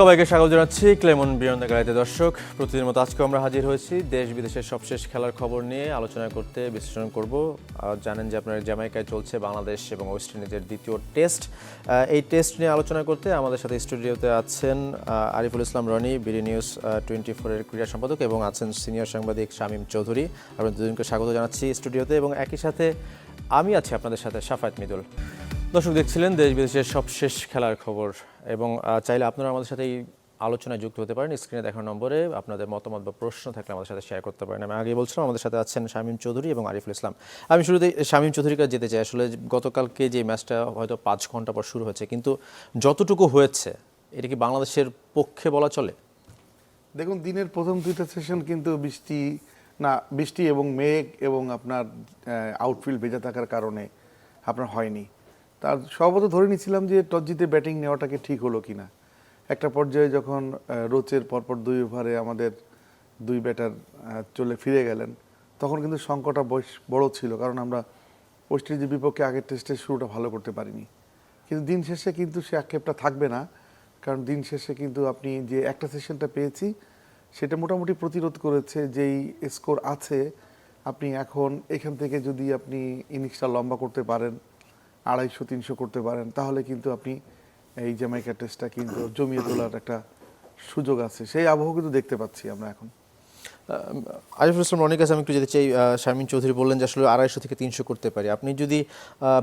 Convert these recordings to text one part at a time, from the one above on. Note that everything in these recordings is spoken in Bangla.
সবাইকে স্বাগত জানাচ্ছি ক্লেমন বিয়ন্ড দ্য গাড়িতে। দর্শক, প্রতিদিন মতো আজকে আমরা হাজির হয়েছি দেশ বিদেশের সবশেষ খেলার খবর নিয়ে আলোচনা করতে, বিশ্লেষণ করব। জানেন যে আপনার জ্যামাইকায় চলছে বাংলাদেশ এবং ওয়েস্ট ইন্ডিজের দ্বিতীয় টেস্ট। এই টেস্ট নিয়ে আলোচনা করতে আমাদের সাথে স্টুডিওতে আছেন Ariful Islam Rony, BD news twenty ফোরের ক্রীড়া সম্পাদক এবং আছেন সিনিয়র সাংবাদিক শামীম চৌধুরী। আপনাদের দুজনকে স্বাগত জানাচ্ছি স্টুডিওতে এবং একই সাথে আমি আছি আপনাদের সাথে, সাফায়েত মিদুল। দর্শক, দেখছিলেন দেশ বিদেশের সবশেষ খেলার খবর এবং চাইলে আপনারা আমাদের সাথে এই আলোচনায় যুক্ত হতে পারেন। স্ক্রিনে দেখার নম্বরে আপনাদের মতামত বা প্রশ্ন থাকলে আমাদের সাথে শেয়ার করতে পারেন। আমি আগে বলছিলাম, আমাদের সাথে আছেন শামীম চৌধুরী এবং আরিফুল ইসলাম। আমি শুরুতে শামীম চৌধুরীকে যেতে চাই। আসলে গতকালকে যে ম্যাচটা হয়তো পাঁচ ঘণ্টা পর শুরু হয়েছে, কিন্তু যতটুকু হয়েছে, এটা কি বাংলাদেশের পক্ষে বলা চলে? দেখুন, দিনের প্রথম দুইটা সেশন কিন্তু বৃষ্টি না, বৃষ্টি এবং মেঘ এবং আপনার আউটফিল্ড ভেজা থাকার কারণে আপনার হয়নি। তার সর্বত ধরে নিয়েছিলাম যে টস জিতে ব্যাটিং নেওয়াটাকে ঠিক হলো কি না একটা পর্যায়ে যখন রোচের পরপর দুই ওভারে আমাদের দুই ব্যাটার চলে ফিরে গেলেন, তখন কিন্তু সংকটটা বেশ বড় ছিল, কারণ আমরা ওয়েস্ট ইন্ডিজের বিপক্ষে আগের টেস্টের শুরুটা ভালো করতে পারিনি। কিন্তু দিন শেষে কিন্তু সে আক্ষেপটা থাকবে না, কারণ দিন শেষে কিন্তু আপনি যে একটা সেশনটা পেয়েছি সেটা মোটামুটি প্রতিরোধ করেছে, যেই স্কোর আছে, আপনি এখন এখান থেকে যদি আপনি ইনিংসটা লম্বা করতে পারেন, আড়াইশো, তিনশো করতে পারেন, তাহলে কিন্তু আপনি এই জ্যামাইকা টেস্টটা কিন্তু জমিয়ে তোলার একটা সুযোগ আছে। সেই আবহ কিন্তু দেখতে পাচ্ছি আমরা এখন। আরিফুল ইসলাম রনির কাছে আমি একটু যেতে চাই শামীম চৌধুরী বললেন যে আসলে আড়াইশো থেকে তিনশো করতে পারি। আপনি যদি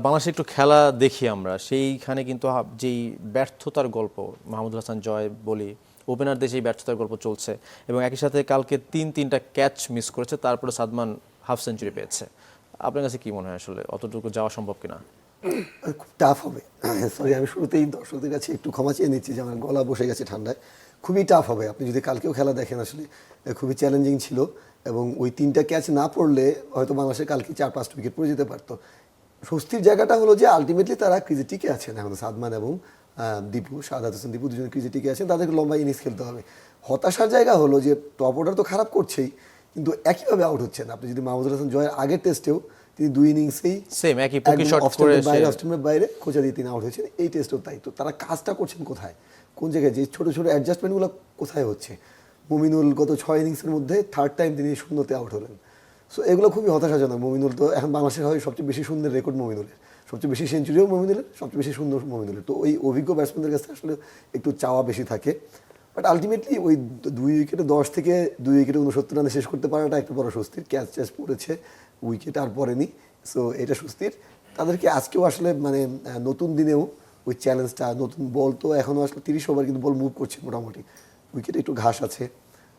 বাংলাদেশে একটু খেলা দেখি আমরা, সেইখানে কিন্তু যেই ব্যর্থতার গল্প, মাহমুদুল হাসান জয় বলি, ওপেনারদের সেই ব্যর্থতার গল্প চলছে এবং একই সাথে কালকে তিন তিনটা ক্যাচ মিস করেছে, তারপরে সাদমান হাফ সেঞ্চুরি পেয়েছে। আপনার কাছে কি মনে হয় আসলে, অতটুকু যাওয়া সম্ভব কিনা? খুব টাফ হবে। সরি আমি শুরুতেই দর্শকদের কাছে একটু ক্ষমা চেয়ে নিচ্ছি যে আমার গলা বসে গেছে ঠান্ডায়। খুবই টাফ হবে। আপনি যদি কালকেও খেলা দেখেন, আসলে খুবই চ্যালেঞ্জিং ছিল এবং ওই তিনটা ক্যাচ না পড়লে হয়তো বাংলাদেশের কালকে চার, পাঁচটা উইকেট পড়ে যেতে পারতো। স্বস্তির জায়গাটা হলো যে আলটিমেটলি তারা ক্রিজে টিকে আছেন এখন, সাদমান এবং দীপু সাদাত হোসেন দীপু দুজন ক্রিজে টিকে আছেন, তাদেরকে লম্বা ইনিংস খেলতে হবে। হতাশার জায়গা হলো যে টপ অর্ডার তো খারাপ করছেই, কিন্তু একইভাবে আউট হচ্ছেন। আপনি যদি মাহমুদুল হাসান জয়ের আগের টেস্টেও তিনি দুই ইনিংসেই সেম একই একদম শট করে বাইরে সে- বাইরে খোঁচা দিয়ে তিনি আউট হয়েছেন এই টেস্টও তাই। তো তারা কাজটা করছেন কোথায়? কোন জায়গায়? যে ছোট ছোট অ্যাডজাস্টমেন্টগুলো কোথায় হচ্ছে? মুমিনুল গত ছয় ইনিংসের মধ্যে থার্ড টাইম তিনি শূন্যতে আউট হলেন। সো এগুলো খুবই হতাশাজনক। মমিনুল তো এখন বাংলাদেশের হয় সবচেয়ে বেশি সুন্দর রেকর্ড মমিনুলের। সবচেয়ে বেশি সেঞ্চুরিও মমিনুলের সবচেয়ে বেশি সুন্দর মমিনুলের। তো ওই অভিজ্ঞ ব্যাটসম্যানদের কাছে আসলে একটু চাওয়া বেশি থাকে। বাট আলটিমেটলি ওই দুই উইকেটে দশ থেকে দুই উইকেটে উনসত্তর রানে শেষ করতে পারাটা একটা বড় স্বস্তির। ক্যাচ চ্যাচ পড়েছে। উইকেট আর পড়েনি সো এটা স্বস্তির তাদেরকে আজকেও আসলে মানে নতুন দিনেও ওই চ্যালেঞ্জটা নতুন বল তো এখনও আসলে তিরিশ ওভার কিন্তু বল মুভ করছে মোটামুটি। উইকেটে একটু ঘাস আছে।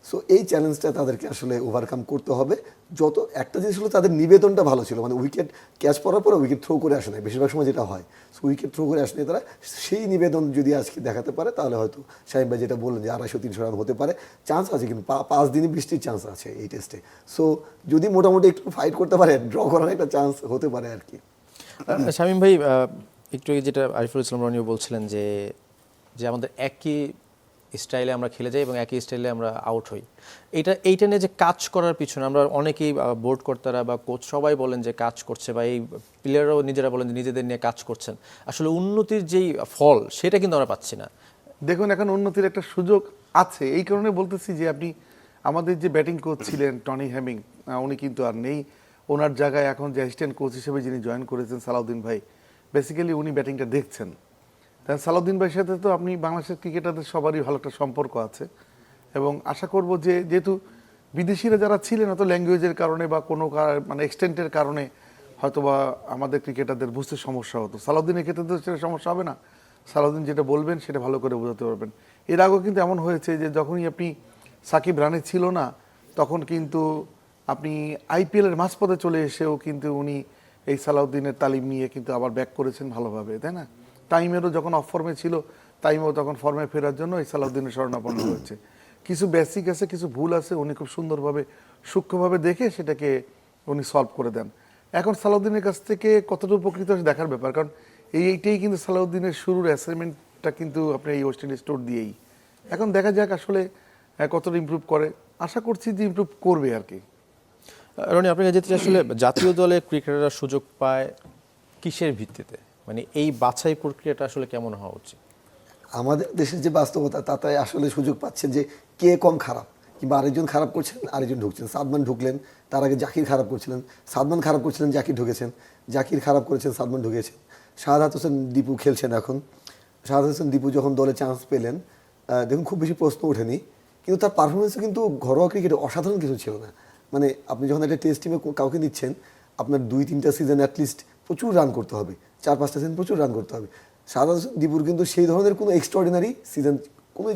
সো এই চ্যালেঞ্জটা তাদেরকে আসলে ওভারকাম করতে হবে। যত, একটা জিনিস হলো তাদের নিবেদনটা ভালো ছিল। মানে উইকেট ক্যাচ পড়ার পরে উইকেট থ্রো করে আসে না বেশিরভাগ সময় যেটা হয় সো উইকেট থ্রো করে আসলে তারা। সেই নিবেদন যদি আজকে দেখাতে পারে, তাহলে হয়তো সাহেব ভাই যেটা বললেন যে আড়াইশো, তিনশো রান হতে পারে। চান্স আছে কিন্তু পাঁচ দিনই বৃষ্টির চান্স আছে এই টেস্টে সো যদি মোটামুটি একটু ফাইট করতে পারে ড্র করার একটা চান্স হতে পারে আর কি। শামীম ভাই একটু যেটা আরিফুল ইসলাম রনিও বলছিলেন যে যে আমাদের একই স্টাইলে আমরা খেলে যাই এবং একই স্টাইলে আমরা আউট হই। এটা, এইটা নিয়ে যে কাজ করার পিছনে আমরা অনেকেই বোর্ড কর্তারা বা কোচ সবাই বলেন যে কাজ করছে বা এই প্লেয়াররাও নিজেরা বলেন যে নিজেদের নিয়ে কাজ করছেন। আসলে উন্নতির যেই ফল, সেটা কিন্তু আমরা পাচ্ছি না। দেখুন, এখন উন্নতির একটা সুযোগ আছে। এই কারণে বলতেছি যে আপনি, আমাদের যে ব্যাটিং কোচ ছিলেন টনি হ্যামিং উনি কিন্তু আর নেই। ওনার জায়গায় এখন যে অ্যাসিস্ট্যান্ট কোচ হিসেবে যিনি জয়েন করেছেন সালাউদ্দিন ভাই বেসিক্যালি উনি ব্যাটিংটা দেখছেন। তাই সালাউদ্দিন ভাইয়ের সাথে তো আপনি বাংলাদেশের ক্রিকেটারদের সবারই ভালো একটা সম্পর্ক আছে। এবং আশা করব যে, যেহেতু বিদেশিরা যারা ছিলেন হয়তো ল্যাঙ্গুয়েজের কারণে বা কোনো মানে এক্সটেন্টের কারণে হয়তোবা আমাদের ক্রিকেটারদের বুঝতে সমস্যা হতো। সালাউদ্দিনের ক্ষেত্রে তো সেটা সমস্যা হবে না। সালাউদ্দিন যেটা বলবেন সেটা ভালো করে বোঝাতে পারবেন। এর আগেও কিন্তু এমন হয়েছে যে, যখনই আপনি সাকিব রানে ছিল না, তখন কিন্তু আপনি আইপিএলের মাঝপথে চলে এসেও কিন্তু উনি এই সালাউদ্দিনের তালিম নিয়ে কিন্তু আবার ব্যাক করেছেন ভালোভাবে, তাই না? টাইমেরও যখন অফ ফর্মে ছিল টাইমেও তখন ফর্মে ফেরার জন্য এই সালাউদ্দিনের শরণাপন্ন হয়েছে। কিছু বেসিক আছে, কিছু ভুল আছে, উনি খুব সুন্দরভাবে, সূক্ষ্মভাবে দেখে সেটাকে উনি সলভ করে দেন। এখন সালাউদ্দিনের কাছ থেকে কতটুকু উপকৃত দেখার ব্যাপার, কারণ এই এইটাই কিন্তু সালাউদ্দিনের শুরুর অ্যাসাইনমেন্টটা কিন্তু আপনি এই ওয়েস্ট ইন্ডিজ টোর দিয়েই। এখন দেখা যাক আসলে কতটা ইমপ্রুভ করে। আশা করছি যে ইমপ্রুভ করবে আর কি। রনি, আপনার কাছে যেতে আসলে জাতীয় দলে ক্রিকেটাররা সুযোগ পায় কিসের ভিত্তিতে? মানে এই বাছাই প্রক্রিয়াটা আসলে কেমন হওয়া উচিত? আমাদের দেশের যে বাস্তবতা, তাতে আসলে সুযোগ পাচ্ছেন যে কে কম খারাপ? কিংবা আরেকজন খারাপ করছেন, আরেকজন ঢুকছেন। সাদমান ঢুকলেন, তার আগে জাকির খারাপ করছিলেন। সাদমান খারাপ করছিলেন, জাকির ঢুকেছেন। জাকির খারাপ করেছেন, সাদমান ঢুকেছেন। শাহাদাত হোসেন দীপু খেলছেন এখন। শাহাদাত হোসেন দীপু যখন দলে চান্স পেলেন দেখুন খুব বেশি প্রশ্ন ওঠেনি, কিন্তু তার পারফরমেন্সও কিন্তু ঘরোয়া ক্রিকেটে অসাধারণ কিছু ছিল না। মানে আপনি যখন একটা টেস্ট টিমে কাউকে নিচ্ছেন আপনার দুই তিনটা সিজন অ্যাটলিস্ট প্রচুর রান করতে হবে। চার পাঁচটা সিজন প্রচুর রান করতে হবে। সাদা দীপুর কিন্তু সেই ধরনের কোনো এক্সট্রাঅর্ডিনারি সিজন কোনো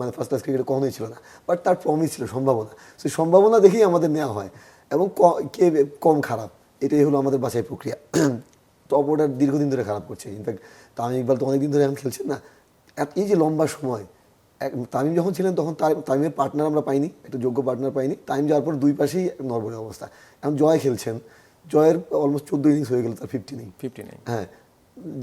মানে ফার্স্ট ক্লাস ক্রিকেটে কখনোই ছিল না। বাট তার প্রমিস ছিল, সম্ভাবনা। সেই সম্ভাবনা দেখেই আমাদের নেওয়া হয়। এবং কে কম খারাপ, এটাই হলো আমাদের বাছাই প্রক্রিয়া। টপ অর্ডার দীর্ঘদিন ধরে খারাপ করছে। ইনফ্যাক্ট তামিম ইকবাল তো অনেকদিন ধরে এখন খেলছেন না। এই যে লম্বা সময়, এক তামিম যখন ছিলেন তখন তামিমের পার্টনার আমরা পাইনি, একটা যোগ্য পার্টনার পাইনি। তামিম যাওয়ার পর দুই পাশেই নর্মাল অবস্থা। এখন জয় খেলছেন। জয়ের অলমোস্ট চোদ্দ ইনিংস হয়ে গেল তার ফিফটি নেই ফিফটি নেই হ্যাঁ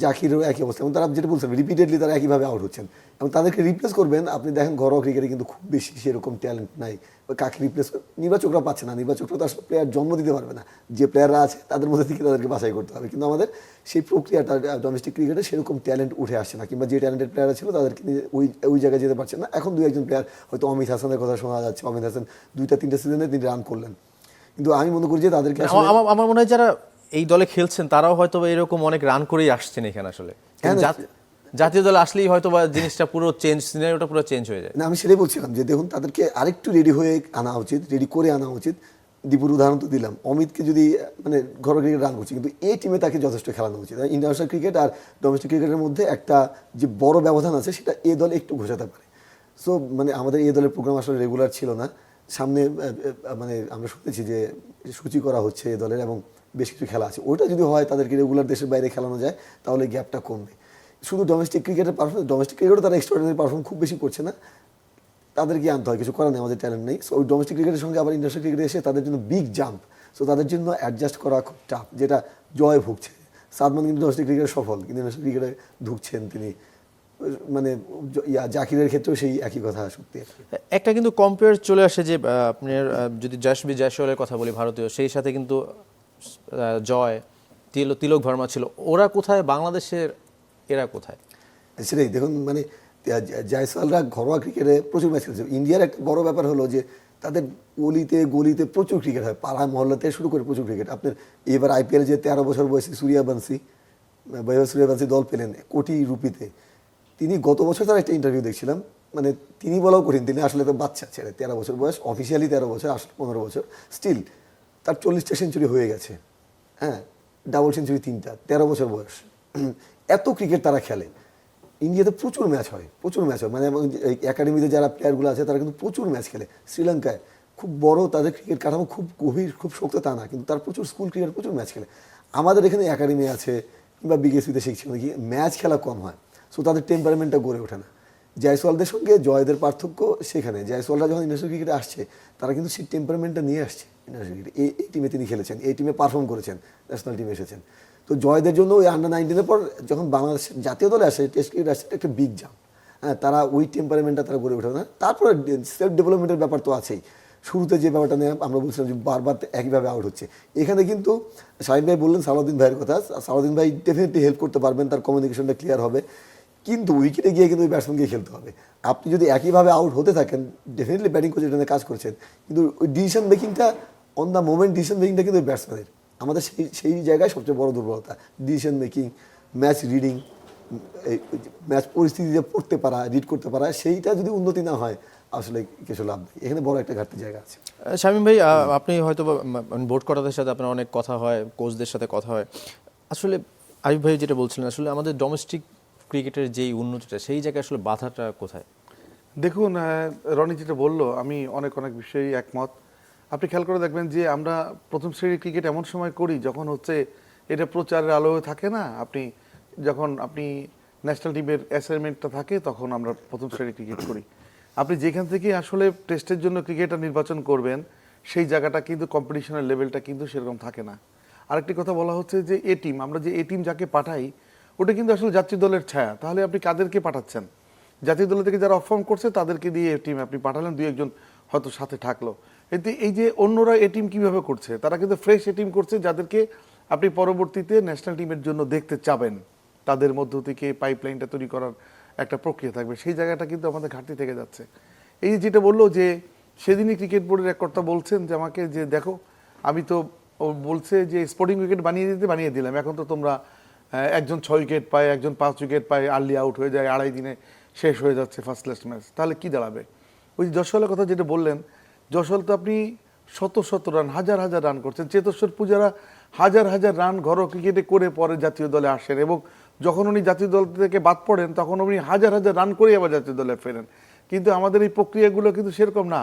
জাকিরও একই অবস্থা। এবং তারা যেটা বলছেন রিপিটেডলি তারা একইভাবে আউট হচ্ছেন। এবং তাদেরকে রিপ্লেস করবেন আপনি দেখেন ঘরোয়া ক্রিকেটে কিন্তু খুব বেশি সেরকম ট্যালেন্ট নাই। কাকে রিপ্লেস নির্বাচকরা পাচ্ছে না। নির্বাচকরা তো আসলে প্লেয়ার জন্ম দিতে পারবে না। যে প্লেয়াররা আছে তাদের মধ্যে থেকে তাদেরকে বাছাই করতে হবে। কিন্তু আমাদের সেই প্রক্রিয়াটা ডোমেস্টিক ক্রিকেটে সেরকম ট্যালেন্ট উঠে আসছে না। কিংবা যে ট্যালেন্টেড প্লেয়ার ছিল তাদেরকে ওই ওই জায়গায় যেতে পারছে না। এখন দু একজন প্লেয়ার হয়তো অমিত হাসানের কথা শোনা যাচ্ছে। অমিত হাসান দুইটা তিনটা সিজনে তিনি রান করলেন। কিন্তু আমি মনে করি যে তাদেরকে আমার আমার- মনে হয় যারা এই দলে খেলছেন তারাও হয়তো এরকম অনেক রান করেই আসছেন এখানে আসলে। হ্যাঁ, জাতীয় দল আসলেই হয়তো বা জিনিসটা পুরো চেঞ্জ সিনারিওটা পুরো চেঞ্জ হয়ে যায়। না আমি সেটাই বলছিলাম যে দেখুন তাদেরকে আরেকটু রেডি হয়ে আনা উচিত রেডি করে আনা উচিত। দীপুর উদাহরণ তো দিলাম। অমিতকে যদি মানে ঘরোয়া ক্রিকেট রান করছে কিন্তু এই টিমে তাকে যথেষ্ট খেলানো উচিত। ইন্টারন্যাশনাল ক্রিকেট আর ডোমেস্টিক ক্রিকেটের মধ্যে একটা যে বড় ব্যবধান আছে সেটা এ দল একটু ঘোষাতে পারে। সো মানে আমাদের এই দলের প্রোগ্রাম আসলে রেগুলার ছিল না। সামনে মানে আমরা শুনেছি যে সূচি করা হচ্ছে দলের এবং বেশ কিছু খেলা আছে। ওইটা যদি হয় তাদেরকে রেগুলার দেশের বাইরে খেলানো যায়, তাহলে গ্যাপটা কমবে। শুধু ডোমেস্টিক ক্রিকেটের পারফরমেন্স ডোমেস্টিক ক্রিকেটও তারা এক্সট্রাঅর্ডিনারি পারফর্ম খুব বেশি করছে না। তাদেরকে আনতে হয়, কিছু করার নেই, আমাদের ট্যালেন্ট নেই। সো ওই ডোমেস্টিক ক্রিকেটের সঙ্গে আবার ইন্টারন্যাশনাল ক্রিকেটে এসে তাদের জন্য বিগ জাম্প সো তাদের জন্য অ্যাডজাস্ট করা খুব টাফ যেটা জয় ভুগছে। সাদমান কিন্তু ডোমেস্টিক ক্রিকেটে সফল, কিন্তু ইন্টারন্যাশনাল ক্রিকেটে ঢুকছেন তিনি। মানে ইয়া, জাকিরের ক্ষেত্রেও সেই একই কথা সত্যি একটা কিন্তু কম্পেয়ার চলে আসে যে আপনার যদি জাসবি জয়সওয়ালের কথা বলি ভারতীয় সেই সাথে কিন্তু জয় তিল তিলক ভার্মা ছিল। ওরা কোথায়? বাংলাদেশের এরা কোথায়? সেটাই দেখুন মানে জয়সওয়ালরা ঘরোয়া ক্রিকেটে প্রচুর ম্যাচ খেলছে। ইন্ডিয়ার একটা বড় ব্যাপার হলো যে তাদের গলিতে গলিতে প্রচুর ক্রিকেট হয়। পাড়া মহল্লাতে শুরু করে প্রচুর ক্রিকেট। আপনার এবার আইপিএল যে তেরো বছর বয়সী সূর্যাবংশী বৈভব সূর্যাবংশী দল পেলেন কোটি রুপিতে। তিনি গত বছর তার একটা ইন্টারভিউ দেখছিলাম। মানে তিনি বলাও কঠিন, তিনি আসলে তো বাচ্চা ছেড়ে তেরো বছর বয়স অফিসিয়ালি তেরো বছর আসলে পনেরো বছর। স্টিল তার চল্লিশটা সেঞ্চুরি হয়ে গেছে। হ্যাঁ ডাবল সেঞ্চুরি তিনটা, তেরো বছর বয়স। এত ক্রিকেট তারা খেলে। ইন্ডিয়াতে প্রচুর ম্যাচ হয়, প্রচুর ম্যাচ হয়। মানে একাডেমিতে যারা প্লেয়ারগুলো আছে, তারা কিন্তু প্রচুর ম্যাচ খেলে। শ্রীলঙ্কায় খুব বড় তাদের ক্রিকেট কাঠামো খুব গভীর, খুব শক্ত তা না, কিন্তু তার প্রচুর স্কুল ক্রিকেট প্রচুর ম্যাচ খেলে। আমাদের এখানে একাডেমি আছে, কিংবা বিকেএসপিতে শিখছে নাকি ম্যাচ খেলা কম হয়। সো তাদের টেম্পারমেন্টটা গড়ে ওঠে না। জয়সওয়ালদের সঙ্গে জয়দের পার্থক্য সেখানে। জয়সওয়ালরা যখন ইন্টারন্যাশনাল ক্রিকেটে আসছে, তারা কিন্তু সেই টেম্পারমেন্টটা নিয়ে আসছে ইন্টারন্যাশনাল ক্রিকেটে এই এই টিমে তিনি খেলেছেন এই টিমে পারফর্ম করেছেন ন্যাশনাল টিমে এসেছেন। তো জয়দের জন্য ওই আন্ডার নাইনটিনের পর যখন বাংলাদেশ জাতীয় দলে আসে টেস্ট ক্রিকেট আসছে একটা বিগ জাম্প হ্যাঁ তারা ওই টেম্পারমেন্টটা তারা গড়ে ওঠে না। তারপরে সেলফ ডেভেলপমেন্টের ব্যাপার তো আছেই। শুরুতে যে ব্যাপারটা নিয়ে আমরা বলছিলাম যে বারবার একইভাবে আউট হচ্ছে। এখানে কিন্তু সাহিদ ভাই বললেন সালাউদ্দিন ভাইয়ের কথা। সালাউদ্দিন ভাই ডেফিনেটলি হেল্প করতে পারবেন, তার কমিউনিকেশনটা ক্লিয়ার হবে। কিন্তু উইকেটে গিয়ে কিন্তু ওই ব্যাটসম্যানকে খেলতে হবে। আপনি যদি একইভাবে আউট হতে থাকেন ডেফিনেটলি ব্যাটিং কোচ এটা নিয়ে কাজ করছেন, কিন্তু ওই ডিসিশন মেকিংটা অন দ্য মোমেন্ট ডিসিশন মেকিংটা কিন্তু ওই ব্যাটসম্যানের আমাদের সেই সেই জায়গায় সবচেয়ে বড় দুর্বলতা ডিসিশন মেকিং ম্যাচ রিডিং এই ম্যাচ পরিস্থিতিতে পড়তে পারা রিড করতে পারা, সেইটা যদি উন্নতি না হয়, আসলে কিছু লাভ নেই। এখানে বড় একটা ঘাটতি জায়গা আছে। শামীম ভাই আপনি হয়তো বোর্ড করাদের সাথে আপনার অনেক কথা হয় কোচদের সাথে কথা হয়। আসলে আরিফ ভাই যেটা বলছিলেন, আসলে আমাদের ডোমেস্টিক ক্রিকেটের যেই উন্নতিটা, সেই জায়গায় আসলে বাধাটা কোথায়? দেখুন রনি যেটা বলল, আমি অনেক অনেক বিষয়ে একমত। আপনি খেয়াল করে দেখবেন যে আমরা প্রথম শ্রেণির ক্রিকেট এমন সময় করি যখন হচ্ছে এটা প্রচারের আলো থাকে না। আপনি যখন আপনি ন্যাশনাল টিমের অ্যাসাইনমেন্টটা থাকে, তখন আমরা প্রথম শ্রেণির ক্রিকেট করি। আপনি যেখান থেকে আসলে টেস্টের জন্য ক্রিকেটার নির্বাচন করবেন, সেই জায়গাটা কিন্তু কম্পিটিশনের লেভেলটা কিন্তু সেরকম থাকে না। আরেকটি কথা বলা হচ্ছে যে এ টিম আমরা যে এ টিম যাকে পাঠাই ওটা কিন্তু আসলে জাতীয় দলের ছায়া। তাহলে আপনি কাদেরকে পাঠাচ্ছেন? জাতীয় দল থেকে যারা অফর্ম করছে, তাদেরকে দিয়ে এ টিম আপনি পাঠালেন, দুই একজন হয়তো সাথে থাকল। এতে এই যে অন্যরা এ টিম কীভাবে করছে? তারা কিন্তু ফ্রেশ এ টিম করছে, যাদেরকে আপনি পরবর্তীতে ন্যাশনাল টিমের জন্য দেখতে চাবেন। তাদের মধ্য থেকে পাইপলাইনটা তৈরি করার একটা প্রক্রিয়া থাকবে। সেই জায়গাটা কিন্তু আমাদের ঘাটতি থেকে যাচ্ছে। এই যেটা বলল যে, সেদিনই ক্রিকেট বোর্ডের এক কর্তা বলছেন যে, আমাকে যে দেখো, আমি তো বলছে যে স্পোর্টিং উইকেট বানিয়ে দিতে, বানিয়ে দিলাম। এখন তো তোমরা একজন ছয় উইকেট পায়, একজন পাঁচ উইকেট পায় আর্লি আউট হয়ে যায়, আড়াই দিনে শেষ হয়ে যাচ্ছে ফার্স্ট ক্লাস ম্যাচ তাহলে কি দাঁড়াবে? ওই যশোলের কথা যেটা বললেন যশোল তো আপনি শত শত রান হাজার হাজার রান করছেন। চেতস্বর পূজারা হাজার হাজার রান ঘরোয়া ক্রিকেটে করে পরে জাতীয় দলে আসেন এবং যখন উনি জাতীয় দল থেকে বাদ পড়েন, তখন উনি হাজার হাজার রান করে আবার জাতীয় দলে ফেরেন। কিন্তু আমাদের এই প্রক্রিয়াগুলো কিন্তু সেরকম না।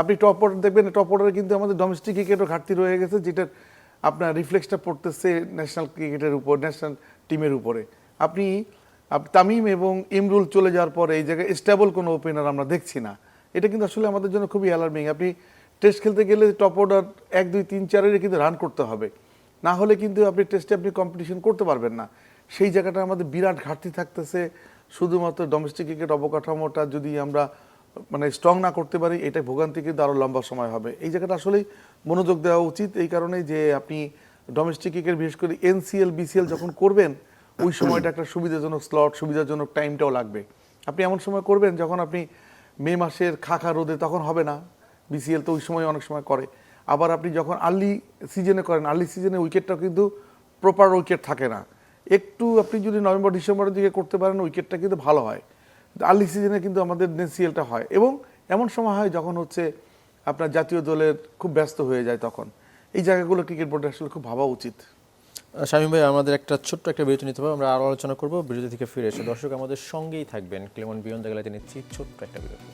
আপনি টপ অর্ডার দেখবেন টপ অর্ডারে কিন্তু আমাদের ডোমেস্টিক ক্রিকেটও ঘাটতি রয়ে গেছে, যেটার আপনার রিফ্লেক্সটা পড়তেছে ন্যাশনাল ক্রিকেটের উপর ন্যাশনাল টিমের উপরে। আপনি তামিম এবং ইমরুল চলে যাওয়ার পরে এই জায়গায় স্টেবল কোনো ওপেনার আমরা দেখছি না। এটা কিন্তু আসলে আমাদের জন্য খুবই অ্যালার্মিং আপনি টেস্ট খেলতে গেলে টপ অর্ডার এক, দুই, তিন চারের কিন্তু রান করতে হবে। না হলে কিন্তু আপনি টেস্টে আপনি কম্পিটিশন করতে পারবেন না। সেই জায়গাটা আমাদের বিরাট ঘাটতি থাকতেছে। শুধুমাত্র ডোমেস্টিক ক্রিকেট অবকাঠামোটা যদি আমরা মানে স্ট্রং না করতে পারি, এটা ভোগান্তি কিন্তু আরও লম্বা সময় হবে। এই জায়গাটা আসলেই মনোযোগ দেওয়া উচিত এই কারণে যে আপনি ডোমেস্টিক ক্রিকেট বিশেষ করে এনসিএল বিসিএল যখন করবেন, ওই সময়টা একটা সুবিধাজনক স্লট সুবিধাজনক টাইমটাও লাগবে। আপনি এমন সময় করবেন যখন আপনি মে মাসের খাখা রোদে তখন হবে না। বিসিএল তো ওই সময় অনেক সময় করে। আবার আপনি যখন আর্লি সিজনে করেন আর্লি সিজনে উইকেটটা কিন্তু প্রপার উইকেট থাকে না। একটু আপনি যদি নভেম্বর, ডিসেম্বরের দিকে করতে পারেন উইকেটটা কিন্তু ভালো হয়। আর্লি সিজনে কিন্তু আমাদের সিএলটা হয়। এবং এমন সময় হয় যখন হচ্ছে আপনার জাতীয় দলের খুব ব্যস্ত হয়ে যায় তখন। এই জায়গাগুলো ক্রিকেট বোর্ডের আসলে খুব ভাবা উচিত। শামীম ভাই, আমাদের একটা ছোট্ট একটা বিরতি নিতে হবে। আমরা আরও আলোচনা করব, বিরতি থেকে ফিরে এসে। দর্শক আমাদের সঙ্গেই থাকবেন ক্লেমন বিয়ন দ্য গ্যালারিতে নিচ্ছি ছোট্ট একটা বিরতি।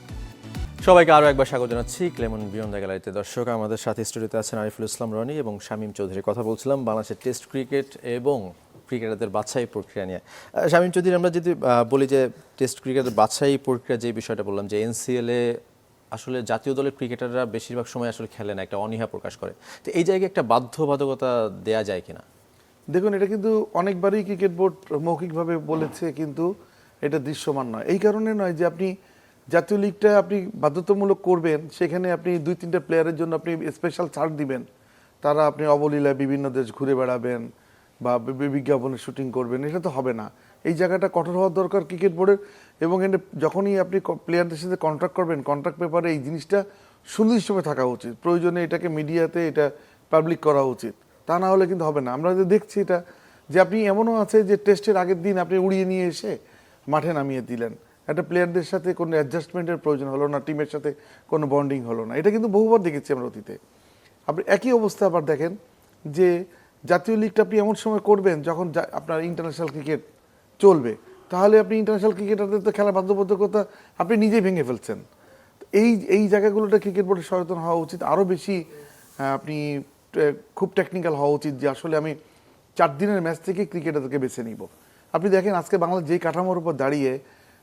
সবাইকে আরও একবার স্বাগত জানাচ্ছি ক্লেমন বিয়ন দ্য গ্যালারিতে। দর্শক, আমাদের সাথে স্টুডিওতে আছেন আরিফুল ইসলাম, রনি এবং শামীম চৌধুরী। কথা বলছিলাম বাংলাদেশের টেস্ট ক্রিকেট এবং ক্রিকেটারদের বাছাই প্রক্রিয়া নিয়ে। শামীম চৌধুরী, আমরা যদি বলি যে টেস্ট ক্রিকেটের বাছাই প্রক্রিয়া যে বিষয়টা বললাম, যে এনসিএলে আসলে জাতীয় দলের ক্রিকেটাররা বেশিরভাগ সময় আসলে খেলে না, একটা অনীহা প্রকাশ করে। তো এই জায়গায় একটা বাধ্যবাধকতা দেয়া যায় কিনা? দেখুন, এটা কিন্তু অনেকবারই ক্রিকেট বোর্ড মৌখিকভাবে বলেছে, কিন্তু এটা দৃশ্যমান নয়। এই কারণে নয় যে আপনি জাতীয় লিগটা আপনি বাধ্যতামূলক করবেন, সেখানে আপনি দুই তিনটা প্লেয়ারের জন্য আপনি স্পেশাল ছাড় দিবেন। তারা আপনি অবলীলায় বিভিন্ন দেশ ঘুরে বেড়াবেন বা বি- বিজ্ঞাপনে শুটিং করবেন, এটা তো হবে না। এই জায়গাটা কঠোর হওয়ার দরকার ক্রিকেট বোর্ডের এবং এটা যখনই আপনি প্লেয়ারদের সাথে কন্ট্রাক্ট করবেন কন্ট্রাক্ট পেপারে এই জিনিসটা সুনির্দিষ্টভাবে থাকা উচিত। প্রয়োজনে এটাকে মিডিয়াতে এটা পাবলিক করা উচিত। তা না হলে কিন্তু হবে না। আমরা যে দেখছি এটা, যে আপনি এমনও আছে যে টেস্টের আগের দিন আপনি উড়িয়ে নিয়ে এসে মাঠে নামিয়ে দিলেন। একটা প্লেয়ারদের সাথে কোনো অ্যাডজাস্টমেন্টের প্রয়োজন হলো না টিমের সাথে কোনো বন্ডিং হলো না। এটা কিন্তু বহুবার দেখেছি আমরা অতীতে। আপনি একই অবস্থা আবার দেখেন যে জাতীয় লিগটা আপনি এমন সময় করবেন যখন আপনার ইন্টারন্যাশনাল ক্রিকেট চলবে। তাহলে আপনি ইন্টারন্যাশনাল ক্রিকেটারদের তো খেলার বাধ্যবাধকতা আপনি নিজেই ভেঙে ফেলছেন। এই এই জায়গাগুলোতে ক্রিকেট বোর্ডের সচেতন হওয়া উচিত। আরও বেশি আপনি খুব টেকনিক্যাল হওয়া উচিত যে আসলে আমি চার দিনের ম্যাচ থেকে ক্রিকেটারদেরকে বেছে নিব। আপনি দেখেন আজকে বাংলা যেই কাঠামোর উপর দাঁড়িয়ে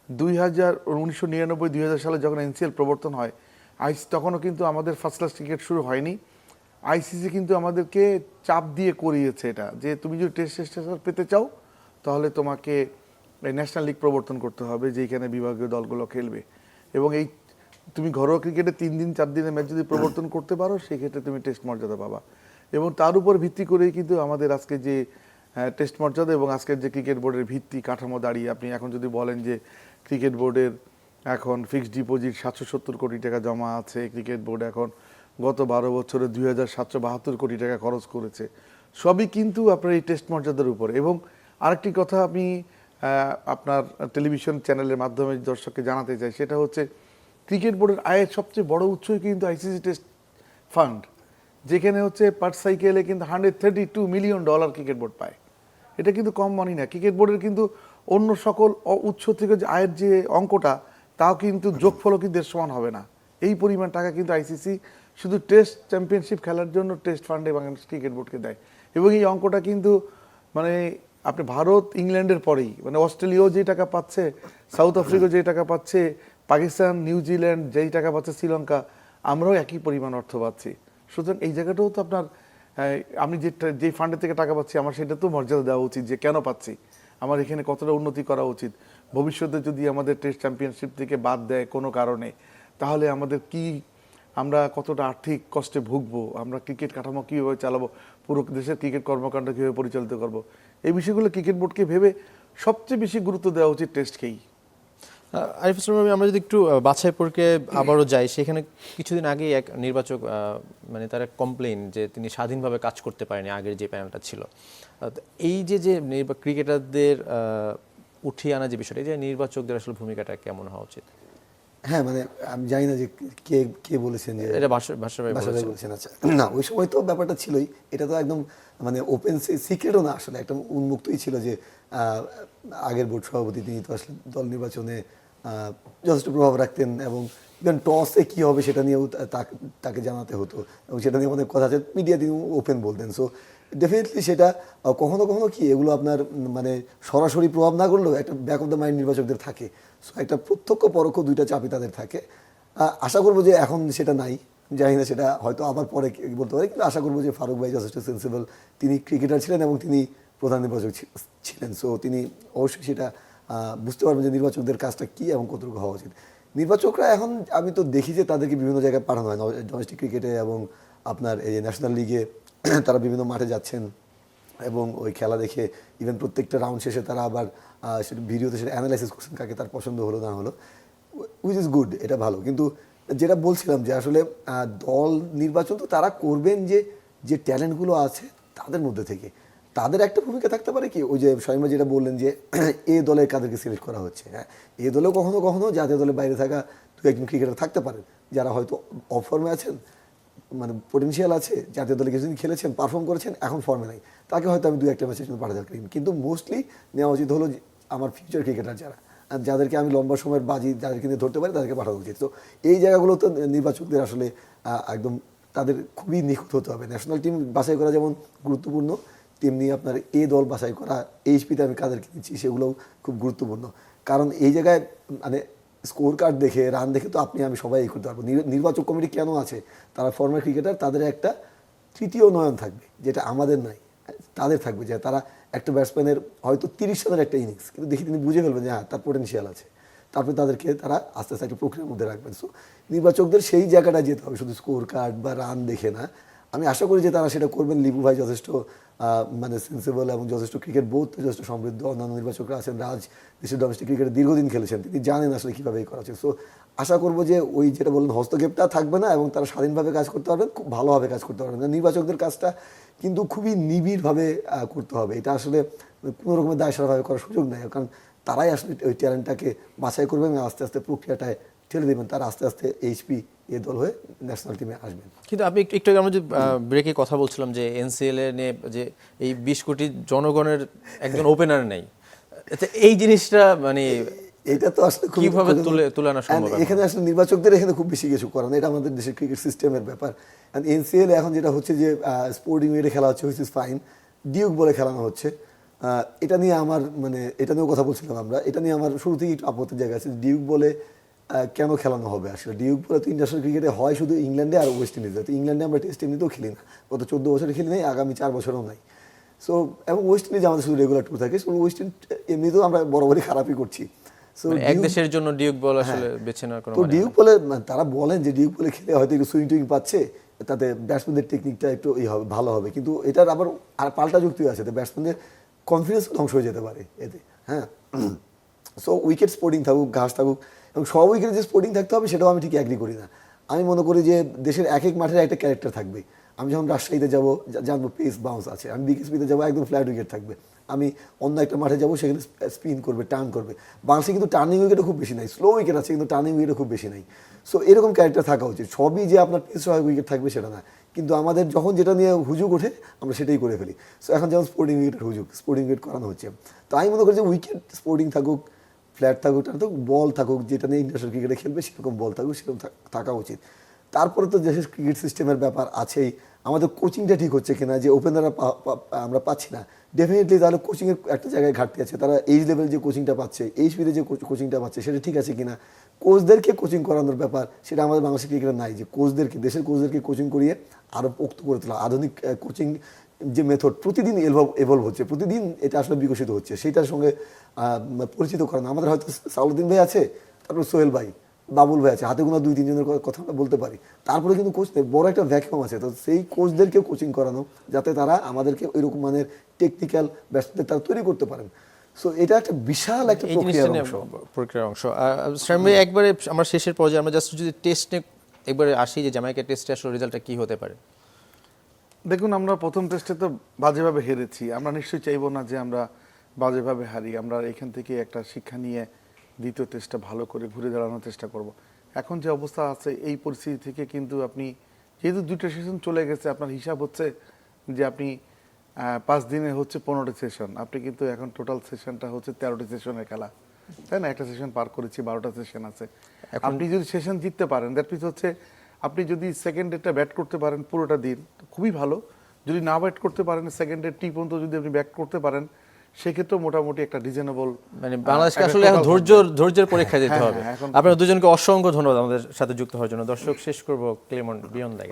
দুই হাজার উনিশশো নিরানব্বই দুই হাজার সালে যখন এনসিএল প্রবর্তন হয়, আইস তখনও কিন্তু আমাদের ফার্স্ট ক্লাস ক্রিকেট শুরু হয়নি। আইসিসি কিন্তু আমাদেরকে চাপ দিয়ে করিয়েছে এটা। যে তুমি যদি টেস্ট স্টেশন পেতে চাও তাহলে তোমাকে ন্যাশনাল লিগ প্রবর্তন করতে হবে যেখানে বিভাগীয় দলগুলো খেলবে। এবং এই, তুমি ঘরোয়া ক্রিকেটে তিন দিন, চার দিনের ম্যাচ যদি প্রবর্তন করতে পারো, সেক্ষেত্রে তুমি টেস্ট মর্যাদা পাবা। এবং তার উপর ভিত্তি করেই কিন্তু আমাদের আজকে যে টেস্ট মর্যাদা এবং আজকের যে ক্রিকেট বোর্ডের ভিত্তি কাঠামো দাঁড়িয়ে, আপনি এখন যদি বলেন যে ক্রিকেট বোর্ডের এখন ফিক্সড ডিপোজিট সাতশো সত্তর কোটি টাকা জমা আছে ক্রিকেট বোর্ড এখন গত বারো বছরে দুই হাজার সাতশো বাহাত্তর কোটি টাকা খরচ করেছে, সবই কিন্তু আপনার এই টেস্ট মর্যাদার উপর। এবং আরেকটি কথা আমি আপনার টেলিভিশন চ্যানেলের মাধ্যমে দর্শককে জানাতে চাই, সেটা হচ্ছে ক্রিকেট বোর্ডের আয়ের সবচেয়ে বড় উৎসই কিন্তু আইসিসি টেস্ট ফান্ড, যেখানে হচ্ছে পার সাইকেলে কিন্তু hundred thirty two million dollar cricket board পায়। এটা কিন্তু কম মানি না। ক্রিকেট বোর্ডের কিন্তু অন্য সকল উৎস থেকে যে আয়ের যে অঙ্কটা, তাও কিন্তু যোগফলও কিন্তু এর সমান হবে না। এই পরিমাণ টাকা কিন্তু আইসিসি শুধু টেস্ট চ্যাম্পিয়নশিপ খেলার জন্য টেস্ট ফান্ডে বাংলাদেশ ক্রিকেট বোর্ডকে দেয়। এবং এই অঙ্কটা কিন্তু মানে আপনি ভারত, ইংল্যান্ডের পরেই মানে অস্ট্রেলিয়াও যে টাকা পাচ্ছে, সাউথ আফ্রিকা যে টাকা পাচ্ছে, পাকিস্তান নিউজিল্যান্ড যেই টাকা পাচ্ছে, শ্রীলঙ্কা, আমরাও একই পরিমাণ অর্থ পাচ্ছি। সুতরাং এই জায়গাটাও তো আপনার আমি যে যে ফান্ডের থেকে টাকা পাচ্ছি, আমার সেটা তো মর্যাদা দেওয়া উচিত যে কেন পাচ্ছি? আমার এখানে কতটা উন্নতি করা উচিত? ভবিষ্যতে যদি আমাদের টেস্ট চ্যাম্পিয়নশিপ থেকে বাদ দেয় কোনো কারণে, তাহলে আমাদের কি, আমরা কতটা আর্থিক কষ্টে ভুগবো? আমরা ক্রিকেট কাঠামো কীভাবে চালাবো? পুরো দেশের ক্রিকেট কর্মকাণ্ড কীভাবে পরিচালিত করব? এই বিষয়গুলো ক্রিকেট বোর্ডকে ভেবে সবচেয়ে বেশি গুরুত্ব দেওয়া উচিত টেস্টকেই। আরিফ ইসলাম আমরা যদি একটু বাছাই প্রক্রিয়ায় আবারও যাই সেখানে কিছুদিন আগেই এক নির্বাচক আহ, মানে তার এক কমপ্লেন যে তিনি স্বাধীনভাবে কাজ করতে পারেনি আগের যে প্যানেলটা ছিল। তো এই যে যে নির্বা- ক্রিকেটারদের উঠিয়ে আনা যে বিষয়টা এই যে নির্বাচকদের আসলে ভূমিকাটা কেমন হওয়া উচিত? হ্যাঁ মানে আমি জানি না যে কে কে বলেছেন যে এটা ভাষা ভাষা ভাই বলেছেন। আচ্ছা। না ওই সময় তো ব্যাপারটা ছিলই এটা তো একদম মানে ওপেন সিক্রেটও না আসলে একটা উন্মুক্তই ছিল যে আগের বোর্ড সভাপতি তিনি তো আসলে দল নির্বাচনে যথেষ্ট প্রভাব রাখতেন এবং ইভেন টসে কী হবে সেটা নিয়েও তাকে- জানাতে হতো এবং সেটা নিয়ে অনেক কথা আছে মিডিয়া তিনি ওপেন বলতেন। সো ডেফিনেটলি সেটা কখনো কখনো কি এগুলো আপনার মানে সরাসরি প্রভাব না করলেও একটা ব্যাক অফ দ্য মাইন্ড নির্বাচকদের থাকে। সো একটা প্রত্যক্ষ পরোক্ষ দুইটা চাপই তাদের থাকে। আশা করব যে এখন সেটা নাই। জানি না সেটা হয়তো আবার পরে বলতে পারি, কিন্তু আশা করব যে ফারুক ভাই যথেষ্ট সেন্সিবল তিনি ক্রিকেটার ছিলেন এবং তিনি প্রধান নির্বাচক ছিলেন। সো তিনি অবশ্যই সেটা বুঝতে পারবেন যে নির্বাচকদের কাজটা কী এবং কতটুকু হওয়া উচিত। নির্বাচকরা এখন, আমি তো দেখি যে তাদেরকে বিভিন্ন জায়গায় পাঠানো হয় ডোমেস্টিক ক্রিকেটে এবং আপনার এই ন্যাশনাল লিগে তারা বিভিন্ন মাঠে যাচ্ছেন এবং ওই খেলা দেখে ইভেন প্রত্যেকটা রাউন্ড শেষে তারা আবার সেটা ভিডিওতে সেটা অ্যানালাইসিস করছেন কাকে তার পছন্দ হলো না হলো। উইচ ইজ গুড এটা ভালো। কিন্তু যেটা বলছিলাম যে আসলে দল নির্বাচন তো তারা করবেন যে যে ট্যালেন্টগুলো আছে তাদের মধ্যে থেকে। তাদের একটা ভূমিকা থাকতে পারে কি? ওই যে স্বয়ংমা যেটা বললেন যে, এ দলে কাদেরকে সিলেক্ট করা হচ্ছে হ্যাঁ? এ দলেও কখনো কখনো জাতীয় দলের বাইরে থাকা দু একজন ক্রিকেটার থাকতে পারেন যারা হয়তো অফ ফর্মে আছেন মানে পোটেনশিয়াল আছে, জাতীয় দলে কিছুদিন খেলেছেন পারফর্ম করেছেন, এখন ফর্মে নাই। তাকে হয়তো আমি দু একটা ম্যাচের জন্য পাঠাতে পারি। কিন্তু মোস্টলি নেওয়া উচিত হলো আমার ফিউচার ক্রিকেটার যারা। যাদেরকে আমি লম্বা সময়ের বাজি যাদেরকে নিয়ে ধরতে পারি, তাদেরকে পাঠানো উচিত। তো এই জায়গাগুলো তো নির্বাচকদের আসলে একদম তাদের খুবই নিখুঁত হতে হবে। ন্যাশনাল টিম বাছাই করা যেমন গুরুত্বপূর্ণ, তেমনি আপনার এ দল বাছাই করা এইচপিতে আমি কাদেরকে নিচ্ছি সেগুলোও খুব গুরুত্বপূর্ণ। কারণ এই জায়গায় মানে স্কোর কার্ড দেখে রান দেখে তো আপনি, আমি সবাই এই করতে পারব। নির্বাচক কমিটি কেন আছে? তারা ফর্মার ক্রিকেটার তাদের একটা তৃতীয় নয়ন থাকবে, যেটা আমাদের নাই তাদের থাকবে যে তারা একটা ব্যাটসম্যানের হয়তো তিরিশ রানের একটা ইনিংস কিন্তু দেখি তিনি বুঝে ফেলবেন যে হ্যাঁ তার পোটেনশিয়াল আছে। তারপরে তাদেরকে তারা আস্তে আস্তে একটা প্রক্রিয়ার মধ্যে রাখবেন। সো নির্বাচকদের সেই জায়গাটা যেতে হবে, শুধু স্কোর কার্ড বা রান দেখে না। আমি আশা করি যে তারা সেটা করবেন। লিবু ভাই যথেষ্ট মানে সেন্সিবল এবং যথেষ্ট ক্রিকেট বোধ, যথেষ্ট সমৃদ্ধ। অন্যান্য নির্বাচকরা আছেন, রাজ, দেশের ডোমেস্টিক ক্রিকেটে দীর্ঘদিন খেলেছেন। তিনি জানেন আসলে কীভাবে করা সো আশা করব যে ওই যেটা বললেন, হস্তক্ষেপটা থাকবে না এবং তারা স্বাধীনভাবে কাজ করতে পারবেন, খুব ভালোভাবে কাজ করতে পারবেন। নির্বাচকদের কাজটা কিন্তু খুবই নিবিড়ভাবে করতে হবে। এটা আসলে কোনো রকমের দায়সারাভাবে করার সুযোগ নেই। কারণ তারাই আসলে ওই ট্যালেন্টটাকে বাছাই করবেন এবং আস্তে আস্তে প্রক্রিয়াটায় ঠেলে দেবেন তারা আস্তে আস্তে এইচপি এ দল হয়ে ন্যাশনাল টিমে আসবেন। কিন্তু আপনি একটু আমরা যে ব্রেকে কথা বলছিলাম যে এনসিএল এ নিয়ে যে এই বিশ কোটি জনগণের একজন ওপেনার নেই। আচ্ছা, এই জিনিসটা মানে এটা তো আসলে কীভাবে তুলে- সম্ভব এখানে? আসলে নির্বাচকদের এখানে খুব বেশি কিছু করার। এটা আমাদের দেশের ক্রিকেট সিস্টেমের ব্যাপার। এনসিএল এখন যেটা হচ্ছে যে স্পোর্টিং ওয়েটে খেলা হচ্ছে হুইচ ইজ ফাইন ডিউক বলে খেলানো হচ্ছে। এটা নিয়ে আমার মানে এটা নিয়েও কথা বলছিলাম আমরা এটা নিয়ে আমার শুরু থেকে একটু আপত্তির জায়গা আছে। ডিউক বলে কেন খেলানো হবে? আসলে ডিউক বলে তো ইন্টারন্যাশনাল ক্রিকেটে হয় শুধু ইংল্যান্ডে আর ওয়েস্ট ইন্ডিজে। তো ইংল্যান্ডে আমরা টেস্ট এমনিতেও খেলি না। গত চোদ্দ বছরে খেলি নাই আগামী চার বছরও নাই। সো এবং ওয়েস্ট ইন্ডিজ আমাদের শুধু রেগুলার ট্যুর থাকে। সো ওয়েস্ট ইন্ডিজ এমনিতেও আমরা বরাবরই খারাপই করছি। সো মানে এক দেশের জন্য ডিউক বল আসলে বেছে নেওয়ার কোনো হ্যাঁ। তো মানে ডিউক বলে মানে তারা বলেন যে ডিউক বলে খেলে হয়তো একটু সুইং টুইং পাচ্ছে তাতে ব্যাটসম্যানদের টেকনিকটা একটু ই হবে ভালো হবে। কিন্তু এটার আবার আর পাল্টা যুক্তি আছে ব্যাটসম্যানদের কনফিডেন্স ধ্বংস হয়ে যেতে পারে এতে হ্যাঁ। সো উইকেট স্পোর্টিং থাকুক ঘাস থাকুক এবং সব উইকেটে যে স্পোর্টিং থাকতে হবে, সেটাও আমি ঠিক অ্যাগ্রি করি না। আমি মনে করি যে দেশের এক এক মাঠের একটা ক্যারেক্টার থাকবে। আমি যখন রাজশাহীতে যাব জানব পেস বাউন্স আছে। আমি বিকেএসপিতে যাব, একদম ফ্ল্যাট উইকেট থাকবে। আমি অন্য একটা মাঠে যাব, সেখানে স্পিন করবে টার্ন করবে। বাংলাদেশে কিন্তু টার্নিং উইকেটও খুব বেশি নাই। স্লো উইকেট আছে, কিন্তু টার্নিং উইকেটও খুব বেশি নাই। সো এরকম ক্যারেক্টার থাকা উচিত। সবই যে আপনার পেস সহায়ক উইকেট থাকবে, সেটা না। কিন্তু আমাদের যখন যেটা নিয়ে হুজুক ওঠে, আমরা সেটাই করে ফেলি। সো এখন যেমন স্পোর্টিং উইকেটের হুজুক স্পোর্টিং উইকেট করানো হচ্ছে। তো আমি মনে করি যে উইকেট স্পোর্টিং থাকুক ফ্ল্যাট থাকুক, টান থাকুক, বল থাকুক, যেটা নিয়ে ইন্টারন্যাশনাল ক্রিকেটে খেলবে সেরকম বল থাকুক, সেরকম থাকা উচিত। তারপরে তো দেশের ক্রিকেট সিস্টেমের ব্যাপার আছেই। আমাদের কোচিংটা ঠিক হচ্ছে কিনা যে ওপেনাররা আমরা পাচ্ছি না। ডেফিনেটলি তাহলে কোচিংয়ের একটা জায়গায় ঘাটতি আছে। তারা এইচ লেভেল যে কোচিংটা পাচ্ছে এইচপিতে যে কোচিংটা পাচ্ছে, সেটা ঠিক আছে কিনা? কোচদেরকে কোচিং করানোর ব্যাপার, সেটা আমাদের বাংলাদেশের ক্রিকেটে নাই যে কোচদেরকে দেশের কোচদেরকে কোচিং করিয়ে আরও পোক্ত করে তোলা। আধুনিক কোচিং যে মেথড প্রতিদিন এভলভ এভলভ হচ্ছে প্রতিদিন এটা আসলে বিকশিত হচ্ছে সেটার সঙ্গে পরিচিত করানো আমাদের হয়তো সাউলুদ্দিন ভাই আছে তারপর সোহেল ভাই বাবুল ভাই আছে হাতে গোনা দুই তিনজনের কথা আমরা বলতে পারি। তারপরে কিন্তু কোচ নেই বড় একটা ভ্যাকুয়াম আছে। তো সেই কোচদেরকেও কোচিং করানো যাতে তারা আমাদেরকে ওইরকম মানের টেকনিক্যাল ব্যাটসম্যানদের তারা তৈরি করতে পারেন। সো এটা একটা বিশাল একটা প্রক্রিয়ার অংশ। প্রক্রিয়ার অংশ। একবারে আমরা শেষের পর্যায়ে আমরা জাস্ট যদি টেস্ট নিয়ে একবারে আসি যে জামাইকা টেস্টে আসলে রেজাল্টটা কি হতে পারে। দেখুন আমরা প্রথম টেস্টে তো বাজেভাবে হেরেছি। আমরা নিশ্চয়ই চাইব না যে আমরা বাজেভাবে হারি। আমরা এখান থেকে একটা শিক্ষা নিয়ে দ্বিতীয় টেস্টটা ভালো করে ঘুরে দাঁড়ানোর চেষ্টা করব। এখন যে অবস্থা আছে এই পরিস্থিতি থেকে কিন্তু আপনি যেহেতু দুইটা সেশন চলে গেছে আপনার হিসাব হচ্ছে যে আপনি পাঁচ দিনে হচ্ছে পনেরোটি সেশন আপনি কিন্তু এখন টোটাল সেশনটা হচ্ছে তেরোটি সেশনের খেলা। তাই না? একটা সেশন পার করেছি বারোটা সেশন আছে। আপনি যদি সেশন জিততে পারেন দ্যাট মিনস হচ্ছে আপনি যদি সেকেন্ড ডেটটা ব্যাট করতে পারেন পুরোটা দিন খুবই ভালো। যদি না ব্যাট করতে পারেন সেকেন্ড ডেট টি পর্যন্ত যদি আপনি ব্যাট করতে পারেন সেক্ষেত্রে মোটামুটি একটা রিজনেবল মানে বাংলাদেশকে আসলে এখন ধৈর্য ধৈর্যের পরীক্ষা দিতে হ্যাঁ, হবে। আপনার আপনারা দুজনকে অসংখ্য ধন্যবাদ আমাদের সাথে যুক্ত হওয়ার জন্য। দর্শক শেষ করব ক্লেমন বিয়ন দ্য